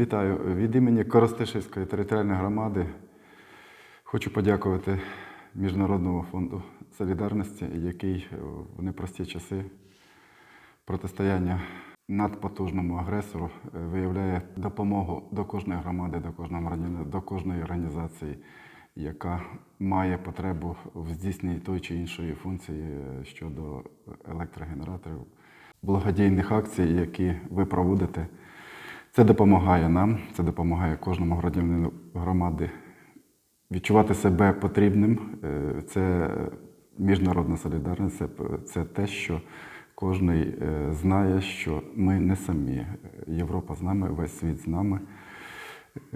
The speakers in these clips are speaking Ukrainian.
Вітаю від імені Коростишівської територіальної громади. Хочу подякувати Міжнародному фонду солідарності, який в непрості часи протистояння надпотужному агресору е, виявляє допомогу до кожної громади, до кожного до кожної організації, яка має потребу в здійсненні тої чи іншої функції е, щодо електрогенераторів, благодійних акцій, які ви проводите. Це допомагає нам, це допомагає кожному громадянину громади відчувати себе потрібним. Е, Це міжнародна солідарність, це, це те, що кожен знає, що ми не самі. Європа з нами, весь світ з нами.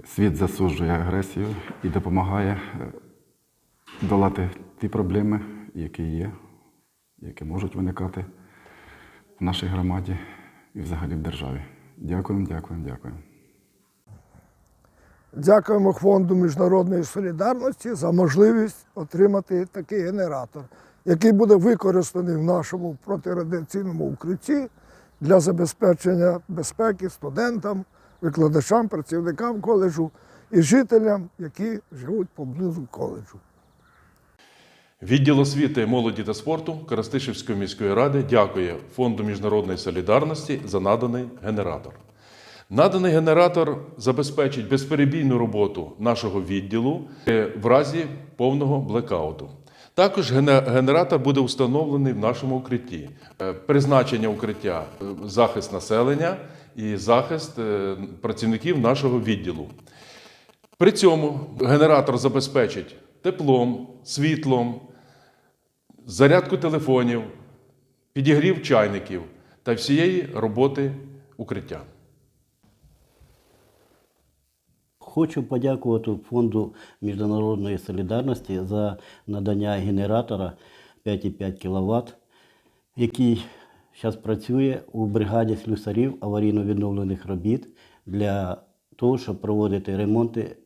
Світ засуджує агресію і допомагає е, долати ті проблеми, які є, які можуть виникати в нашій громаді і взагалі в державі. Дякуємо, дякуємо, дякуємо. Дякуємо Фонду міжнародної солідарності за можливість отримати такий генератор, який буде використаний в нашому протирадіаційному укритті для забезпечення безпеки студентам, викладачам, працівникам коледжу і жителям, які живуть поблизу коледжу. Відділ освіти, молоді та спорту Коростишівської міської ради дякує Фонду міжнародної солідарності за наданий генератор. Наданий генератор забезпечить безперебійну роботу нашого відділу в разі повного блекауту. Також генератор буде встановлений в нашому укритті. Е, Призначення укриття е, захист населення і захист е, працівників нашого відділу. При цьому генератор забезпечить теплом, світлом, зарядку телефонів, підігрів чайників та всієї роботи укриття. Хочу подякувати Фонду міжнародної солідарності за надання генератора 5,5 кВт, який зараз працює у бригаді слюсарів аварійно-відновлених робіт для того, щоб проводити ремонти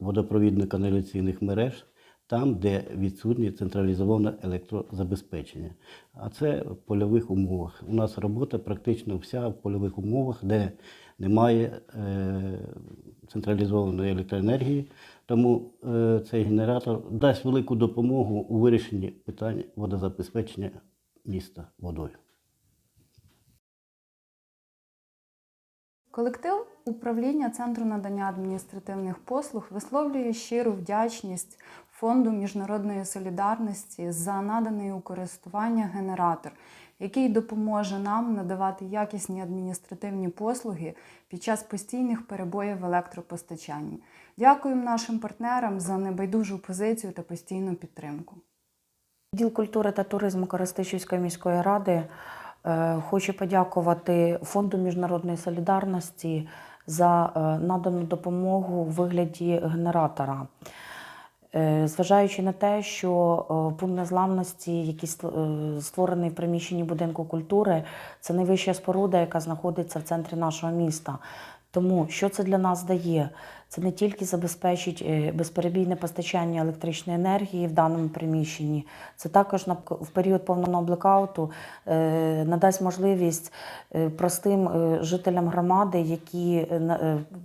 водопровідно-каналізаційних мереж там, де відсутнє централізоване електрозабезпечення. А це в польових умовах. У нас робота практично вся в польових умовах, де немає е, централізованої електроенергії. Тому е, цей генератор дасть велику допомогу у вирішенні питань водозабезпечення міста водою. Колектив управління Центру надання адміністративних послуг висловлює щиру вдячність Фонду міжнародної солідарності за наданий у користування генератор, який допоможе нам надавати якісні адміністративні послуги під час постійних перебоїв в електропостачанні. Дякуємо нашим партнерам за небайдужу позицію та постійну підтримку. Відділ культури та туризму Коростишівської міської ради хочу подякувати Фонду міжнародної солідарності за е, надану допомогу у вигляді генератора. Е, Зважаючи на те, що е, пункт незламності, який ст- е, створений в приміщенні будинку культури, це найвища споруда, яка знаходиться в центрі нашого міста. Тому що це для нас дає? Це не тільки забезпечить е, безперебійне постачання електричної енергії в даному приміщенні, це також в період повного блекауту е, надасть можливість е, простим жителям громади, які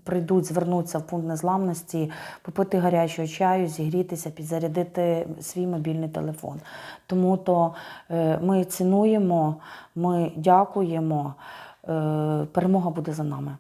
прийдуть, звернуться в пункт незламності, попити гарячого чаю, зігрітися, підзарядити свій мобільний телефон. Тому то ми цінуємо, ми дякуємо. Перемога буде за нами.